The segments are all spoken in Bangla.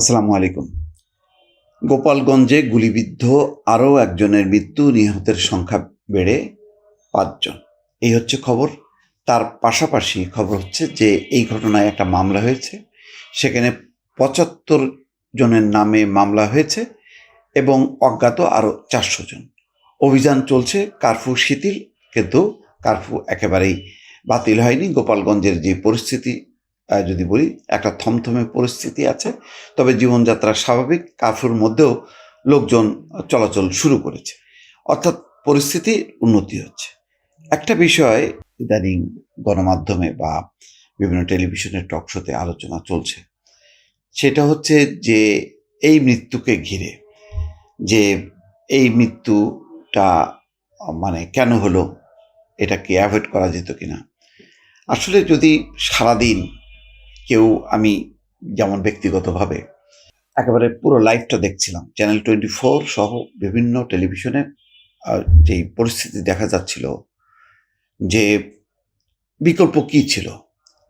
আসসালামু আলাইকুম। গোপালগঞ্জে গুলিবিদ্ধ আরও একজনের মৃত্যু, নিহতের সংখ্যা বেড়ে পাঁচজন। এই হচ্ছে খবর। তার পাশাপাশি খবর হচ্ছে যে, এই ঘটনায় একটা মামলা হয়েছে। সেখানে পঁচাত্তর জনের নামে মামলা হয়েছে এবং অজ্ঞাত আরও চারশো জন। অভিযান চলছে কারফিউ শিথিল, কিন্তু কারফিউ একেবারেই বাতিল হয়নি। গোপালগঞ্জের যে পরিস্থিতি যদি বলি, একটা থমথমে পরিস্থিতি আছে। তবে জীবনযাত্রা স্বাভাবিক, কারফিউর মধ্যেও লোকজন চলাচল শুরু করেছে। অর্থাৎ পরিস্থিতি উন্নতি হচ্ছে। একটা বিষয়, ইদানিং গণমাধ্যমে বা বিভিন্ন টেলিভিশনের টক শোতে আলোচনা চলছে। সেটা হচ্ছে যে, এই মৃত্যুকে ঘিরে, যে এই মৃত্যুটা মানে কেন হলো এটাকে অ্যাভয়েড করা যেত কিনা? আসলে যদি সারাদিন কেউ আমি যেমন ব্যক্তিগতভাবে একেবারে পুরো লাইভটা দেখছিলাম। চ্যানেল টোয়েন্টি ফোর সহ বিভিন্ন টেলিভিশনে যেই পরিস্থিতি দেখা যাচ্ছিল যে বিকল্প কি ছিল?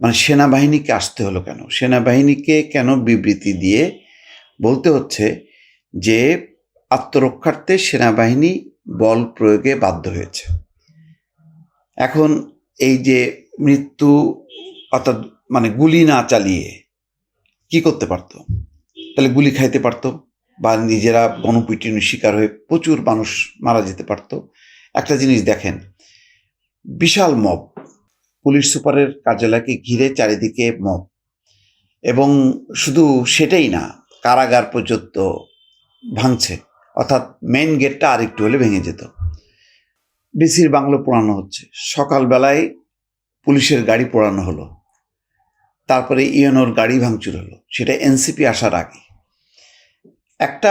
মানে সেনাবাহিনীকে আসতে হলো কেন? সেনাবাহিনীকে কেন বিবৃতি দিয়ে বলতে হচ্ছে যে আত্মরক্ষার্থে সেনাবাহিনী বল প্রয়োগে বাধ্য হয়েছে। এখন এই যে মৃত্যু, অর্থাৎ মানে গুলি না চালিয়ে কি করতে পারতো? তাহলে গুলি খাইতে পারতো বা নিজেরা গণপিটুনির শিকার হয়ে প্রচুর মানুষ মারা যেতে পারতো। একটা জিনিস দেখেন, বিশাল মব, পুলিশ সুপারের কার্যালয়কে ঘিরে চারিদিকে মব। এবং শুধু সেটাই না, কারাগার পর্যন্ত ভাঙছে। অর্থাৎ মেইন গেটটা আরেকটু হলে ভেঙে যেত। ডিসির বাংলো পোড়ানো হচ্ছে। সকালবেলায় পুলিশের গাড়ি পোড়ানো হলো। তারপরে ইউএনওর গাড়ি ভাঙচুর হলো, সেটা এনসিপি আসার আগে। একটা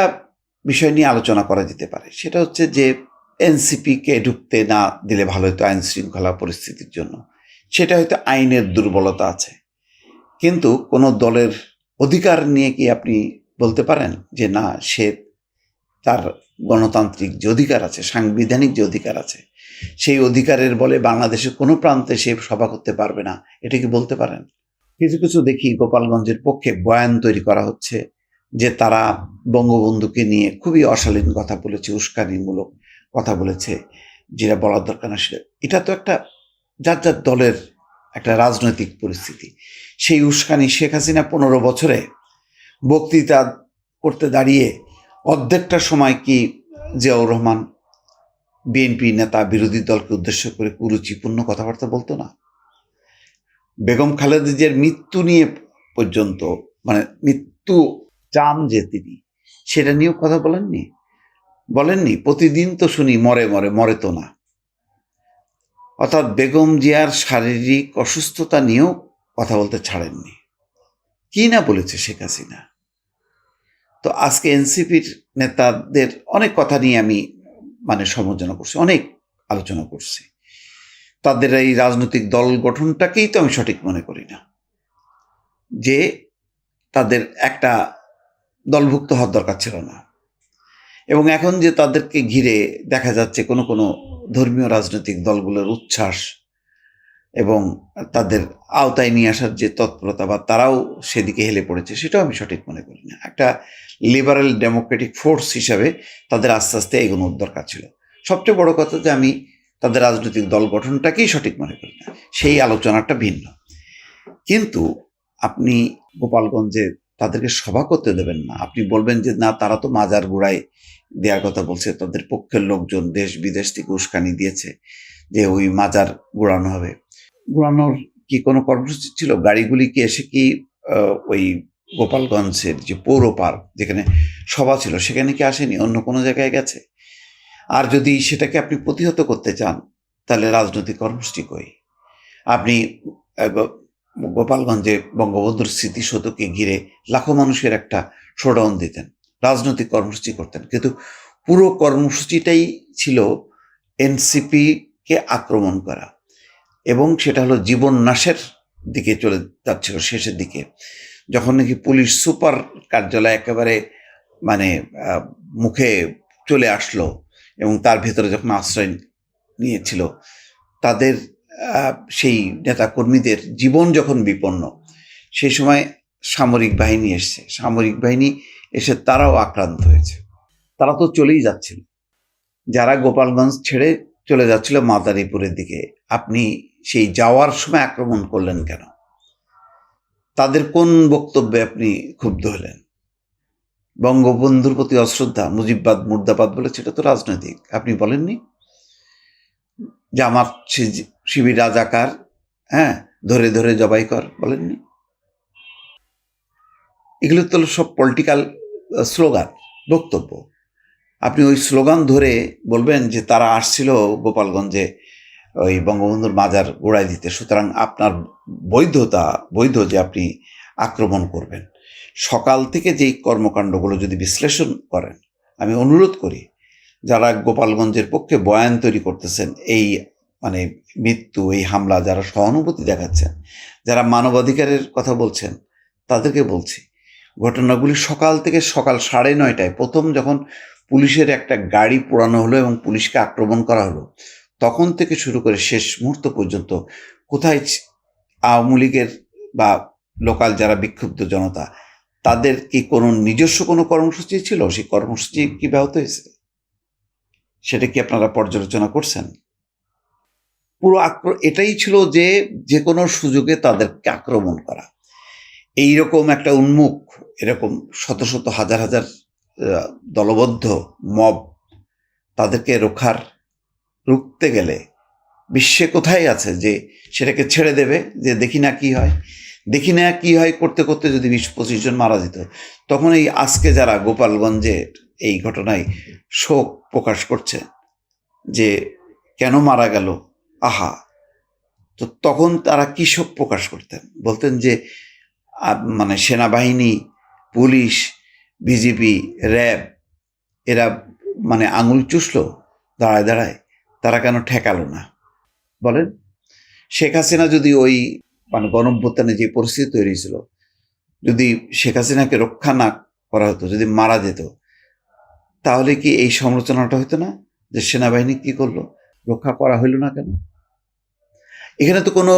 বিষয় নিয়ে আলোচনা করা যেতে পারে, সেটা হচ্ছে যে এনসিপিকে ঢুকতে না দিলে ভালো হতো আইন শৃঙ্খলা পরিস্থিতির জন্য। সেটা হয়তো আইনের দুর্বলতা আছে। কিন্তু কোনো দলের অধিকার নিয়ে কি আপনি বলতে পারেন যে না, সে তার গণতান্ত্রিক যে অধিকার আছে, সাংবিধানিক যে অধিকার আছে, সেই অধিকারের বলে বাংলাদেশের কোনো প্রান্তে সে সভা করতে পারবে না, এটা কি বলতে পারেন? কিছু কিছু দেখি গোপালগঞ্জের পক্ষে বয়ান তৈরি করা হচ্ছে যে তারা বঙ্গবন্ধুকে নিয়ে খুবই অশালীন কথা বলেছে, উস্কানিমূলক কথা বলেছে, যেটা বলার দরকার না সেটা এটা তো একটা যার যার দলের একটা রাজনৈতিক পরিস্থিতি। সেই উস্কানি শেখ হাসিনা পনেরো বছরে বক্তৃতা করতে দাঁড়িয়ে অর্ধেকটা সময় কি জিয়াউর রহমান বিএনপি নেতা বিরোধী দলকে উদ্দেশ্য করে কুরুচিপূর্ণ কথাবার্তা বলতো না? বেগম খালেদা মৃত্যু নিয়ে পর্যন্ত মানে মৃত্যু চান যে তিনি, সেটা নিয়েও কথা বলেননি? বলেননি, প্রতিদিন তো শুনি মরে মরে মরে তো না। অর্থাৎ বেগম জিয়ার শারীরিক অসুস্থতা নিয়েও কথা বলতে ছাড়েননি। কি না বলেছে শেখ হাসিনা? তো আজকে এনসিপির নেতাদের অনেক কথা নিয়ে আমি মানে সমালোচনা করছি, অনেক আলোচনা করছি। তাদের এই রাজনৈতিক দল গঠনটাকেই তো আমি সঠিক মনে করি না। যে তাদের একটা দলভুক্ত হওয়ার দরকার ছিল না। এবং এখন যে তাদেরকে ঘিরে দেখা যাচ্ছে কোনো কোনো ধর্মীয় রাজনৈতিক দলগুলোর উচ্ছ্বাস এবং তাদের আওতায় নিয়ে আসার যে তৎপরতা বা তারাও সেদিকে হেলে পড়েছে, সেটাও আমি সঠিক মনে করি না। একটা লিবারেল ডেমোক্রেটিক ফোর্স হিসাবে তাদের আস্তে আস্তে এগোনোর দরকার ছিল। সবচেয়ে বড় কথা যে আমি তাদের রাজনৈতিক দল গঠনটাকেই সঠিক মনে করি না। সেই আলোচনাটা ভিন্ন। কিন্তু আপনি গোপালগঞ্জে তাদেরকে সভা করতে দেবেন না। আপনি বলবেন যে, না, তারা তো মাজার গোড়ায় দেওয়ার কথা বলছে। তাদের পক্ষের লোকজন দেশ বিদেশ থেকে উস্কানি দিয়েছে যে, ওই মাজার গোড়ানো হবে। গোড়ানোর কি কোনো কর্মসূচি ছিল? গাড়িগুলি কি এসে কি ওই গোপালগঞ্জের যে পৌর পার্ক যেখানে সভা ছিল, সেখানে কি আসেনি? অন্য কোনো জায়গায় গেছে? আর যদি সেটাকে আপনি প্রতিহত করতে চান, তাহলে রাজনৈতিক কর্মসূচি কই? আপনি গোপালগঞ্জে বঙ্গবন্ধুর স্মৃতিসৌধকে ঘিরে লাখো মানুষের একটা শোডাউন দিতেন, রাজনৈতিক কর্মসূচি করতেন। কিন্তু পুরো কর্মসূচিটাই ছিল এনসিপিকে আক্রমণ করা এবং সেটা হলো জীবন নাশের দিকে চলে যাচ্ছিল, শেষের দিকে। যখন নাকি পুলিশ সুপার কার্যালয় একেবারে মানে মুখে চলে আসলো এবং তার ভেতরে যখন আশ্রয় নিয়েছিল, তাদের সেই নেতাকর্মীদের জীবন যখন বিপন্ন সেই সময় সামরিক বাহিনী এসছে। সামরিক বাহিনী এসে তারাও আক্রান্ত হয়েছে। তারা তো চলেই যাচ্ছিল। যারা গোপালগঞ্জ ছেড়ে চলে যাচ্ছিল মাদারীপুরের দিকে, আপনি সেই যাওয়ার সময় আক্রমণ করলেন কেন? তাদের কোন বক্তব্যে আপনি ক্ষুব্ধ হলেন? বঙ্গবন্ধুর প্রতি অশ্রদ্ধা, মুজিববাদ, মুর্দাবাদ বলে সেটা তো রাজনৈতিক। আপনি বলেননি? জামাত শিবির রাজাকার হ্যাঁ ধরে ধরে জবাই কর, বলেননি? এগুলো তো সব পলিটিক্যাল স্লোগান, বক্তব্য। আপনি ওই স্লোগান ধরে বলবেন যে তারা আসছিল গোপালগঞ্জে ওই বঙ্গবন্ধুর মাজার গোড়ায় দিতে। সুতরাং আপনার বৈধতা, বৈধ যে আপনি আক্রমণ করবেন। সকাল থেকে যেই কর্মকাণ্ডগুলো যদি বিশ্লেষণ করেন, আমি অনুরোধ করি, যারা গোপালগঞ্জের পক্ষে বয়ান তৈরি করতেছেন, এই মানে মৃত্যু, এই হামলা যারা সহানুভূতি দেখাচ্ছেন, যারা মানবাধিকারের কথা বলছেন, তাদেরকে বলছি, ঘটনাগুলি সকাল থেকে সকাল সাড়ে নয়টায় প্রথম যখন পুলিশের একটা গাড়ি পোড়ানো হলো এবং পুলিশকে আক্রমণ করা হলো, তখন থেকে শুরু করে শেষ মুহূর্ত পর্যন্ত কোথায় আওয়ামী লীগের বা লোকাল যারা বিক্ষুব্ধ জনতা, তাদের কি কোনো নিজস্ব কোনো কর্মসূচি ছিল? সেই কর্মসূচি কি ব্যাহত হয়েছে? সেটা কি আপনারা পর্যালোচনা করছেন? পুরো আক্র এটাই ছিল যে যে কোনো সুযোগে তাদেরকে আক্রমণ করা। এই রকম একটা উন্মুখ, এরকম শত শত হাজার হাজার দলবদ্ধ মব তাদেরকে রক্ষার রুখতে গেলে বিশ্বে কোথায় আছে যে সেটাকে ছেড়ে দেবে, যে দেখি না কি হয়? দেখি না কি হয় করতে করতে যদি বিশ পঁচিশ জন মারা যেত। তখন এই আজকে যারা গোপালগঞ্জের এই ঘটনায় শোক প্রকাশ করছে যে কেন মারা গেল, আহা। তো তখন তারা কি শোক প্রকাশ করতেন? বলতেন যে মানে সেনাবাহিনী, পুলিশ বিজেপি র্যাব, এরা মানে আঙুল চুষলো, দাঁড়ায় দাঁড়ায়, তারা কেন ঠেকালো না? বলেন, শেখ হাসিনা যদি ওই মানে গণভ্যুত্থানে যে পরিস্থিতি তৈরি ছিল যদি শেখ হাসিনাকে রক্ষা না করা হতো, যদি মারা যেত, তাহলে কি এই সমালোচনাটা হতো না যে সেনাবাহিনী কি করল? রক্ষা করা হইল না কেন? এখানে তো কোনো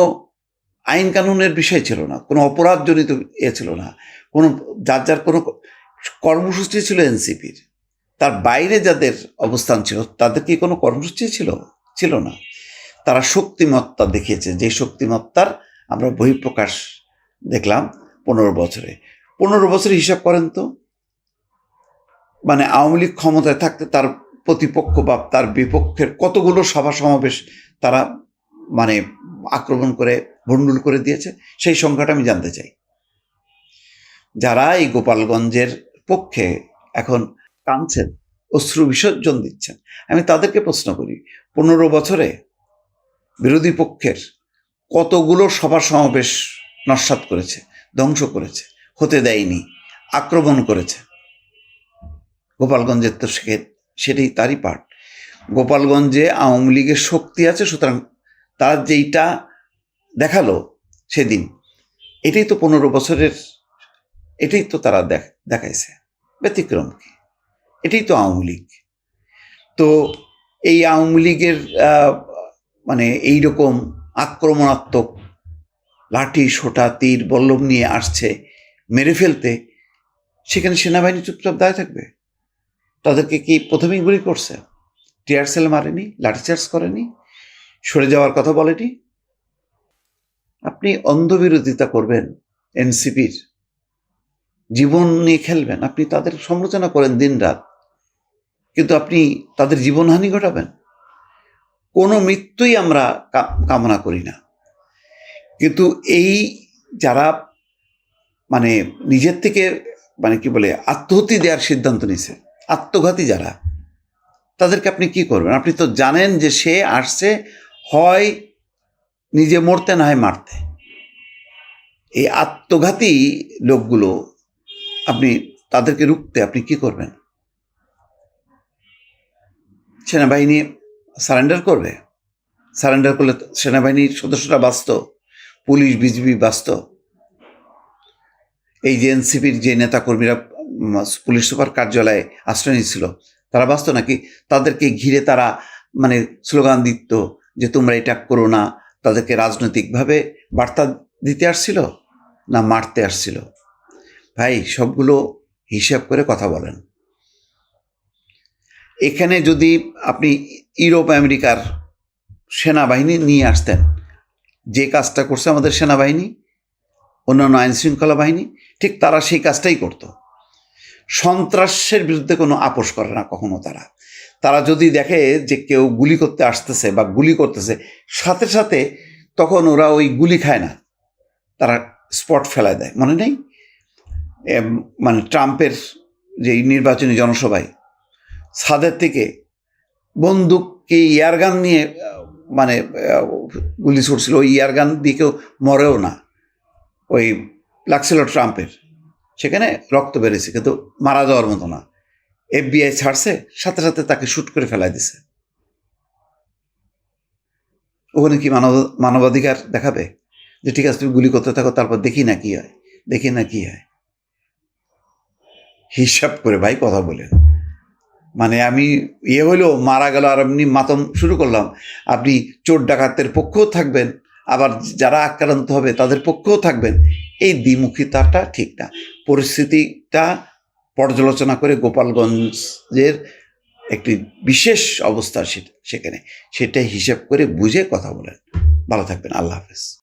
আইন কানুনের বিষয় ছিল না, কোনো অপরাধজনিত এ ছিল না, কোনো, যার যার কোনো কর্মসূচি ছিল এনসিপির, তার বাইরে যাদের অবস্থান ছিল, তাদের কি কোনো কর্মসূচি ছিল? ছিল না। তারা শক্তিমত্তা দেখিয়েছে, যে শক্তিমত্তার আমরা বহিঃপ্রকাশ দেখলাম পনেরো বছরে। পনেরো বছরে হিসাব করেন তো? মানে আওয়ামী লীগ ক্ষমতায় থাকতে তার প্রতিপক্ষ বা তার বিপক্ষের কতগুলো সভা সমাবেশ তারা মানে আক্রমণ করে, ভণ্ডুল করে দিয়েছে, সেই সংখ্যাটা আমি জানতে চাই। যারা এই গোপালগঞ্জের পক্ষে এখন কাঁদছেন অশ্রু বিসর্জন দিচ্ছেন, আমি তাদেরকে প্রশ্ন করি, পনেরো বছরে বিরোধী পক্ষের কতগুলো সভা সমাবেশ নস্বাত করেছে, ধ্বংস করেছে, হতে দেয়নি, আক্রমণ করেছে। গোপালগঞ্জের তো সে সেটাই তারই পার্ট গোপালগঞ্জে আওয়ামী লীগের শক্তি আছে, সুতরাং তার যেইটা দেখাল সেদিন, এটাই তো পনেরো বছরের, এটাই তো তারা দেখ দেখাইছে, ব্যতিক্রম কি? এটাই তো আওয়ামী লীগ। তো এই আওয়ামী লীগের মানে এই রকম আক্রমণাত্মক। লাঠি, সোটা, তীর, বল্লভ নিয়ে আসছে। মেরে ফেলতে সেখানে সেনাবাহিনী চুপচাপ দাঁড়িয়ে থাকবে। তাদেরকে কি প্রথমেই গুলি করছে? টিয়ার সেল মারেনি লাঠিচার্জ করেনি, সরে যাওয়ার কথা বলেনি। আপনি অন্ধবিরোধিতা করবেন এনসিপির। জীবন নিয়ে খেলবেন। আপনি তাদের সমালোচনা করেন দিনরাত। কিন্তু আপনি তাদের জীবনহানি ঘটাবেন। কোনো মৃত্যুই আমরা কামনা করি না। কিন্তু এই যারা মানে নিজের থেকে মানে কি বলে, আত্মহত্যা দেওয়ার সিদ্ধান্ত নিছে, আত্মঘাতী যারা, তাদেরকে আপনি কি করবেন? আপনি তো জানেন যে সে আসছে, হয় নিজে মরতে না হয় মারতে। এই আত্মঘাতী লোকগুলো আপনি তাদেরকে রুখতে আপনি কি করবেন? সেনাবাহিনী সারেন্ডার করবে? সারেন্ডার করলে সেনাবাহিনীর সদস্যরা বাঁচত, পুলিশ, বিজিবি বাঁচত। এই যে এনসিপির যে নেতাকর্মীরা পুলিশ সুপার কার্যালয়ে আশ্রয় নিয়েছিল, তারা বাঁচত নাকি? তাদেরকে ঘিরে তারা মানে স্লোগান দিত যে তোমরা এটা করো না, তাদেরকে রাজনৈতিকভাবে বার্তা দিতে আসছিল না মারতে আসছিল? ভাই, সবগুলো হিসাব করে কথা বলেন। এখানে যদি আপনি ইউরোপ আমেরিকার সেনাবাহিনী নিয়ে আসতেন, যে কাজটা করছে আমাদের সেনাবাহিনী, অন্যান্য আইন শৃঙ্খলা বাহিনী, ঠিক তারা সেই কাজটাই করতো। সন্ত্রাসের বিরুদ্ধে কোনো আপোষ করে না কখনো তারা। তারা যদি দেখে যে কেউ গুলি করতে আসতেছে বা গুলি করতেছে, সাথে সাথে তখন ওরা ওই গুলি খায় না। তারা স্পট ফেলায় দেয়। মনে নেই? মানে ট্রাম্পের যে নির্বাচনী জনসভায় ছাদের থেকে বন্দুককে ইয়ারগান নিয়ে মানে গুলি ছুটছিল ওই ইয়ারগান দিয়ে কেউ মরেও না। ওই লাগছিল ট্রাম্পের। সেখানে রক্ত বেড়েছে কিন্তু মারা যাওয়ার মতো না। এফবিআই ছাড়ছে, সাথে সাথে তাকে শ্যুট করে ফেলাই দিছে। ওখানে কি মানব, মানবাধিকার দেখাবে? যে ঠিক আছে, তুমি গুলি করতে থাকো, তারপর দেখি না কি হয়। দেখি না কি হয়। হিসাব করে ভাই কথা বলেন মানে আমি ইয়ে হইলেও মারা গেল আর এমনি মাতম শুরু করলাম। আপনি চোর ডাকাতের পক্ষেও থাকবেন, আবার যারা আক্রান্ত হবে তাদের পক্ষেও থাকবেন। এই দ্বিমুখিতাটা ঠিক না। পরিস্থিতিটা পর্যালোচনা করে গোপালগঞ্জের একটি বিশেষ অবস্থা সে- সেখানে। সেটা হিসেব করে বুঝে কথা বলেন। ভালো থাকবেন। আল্লাহ হাফেজ।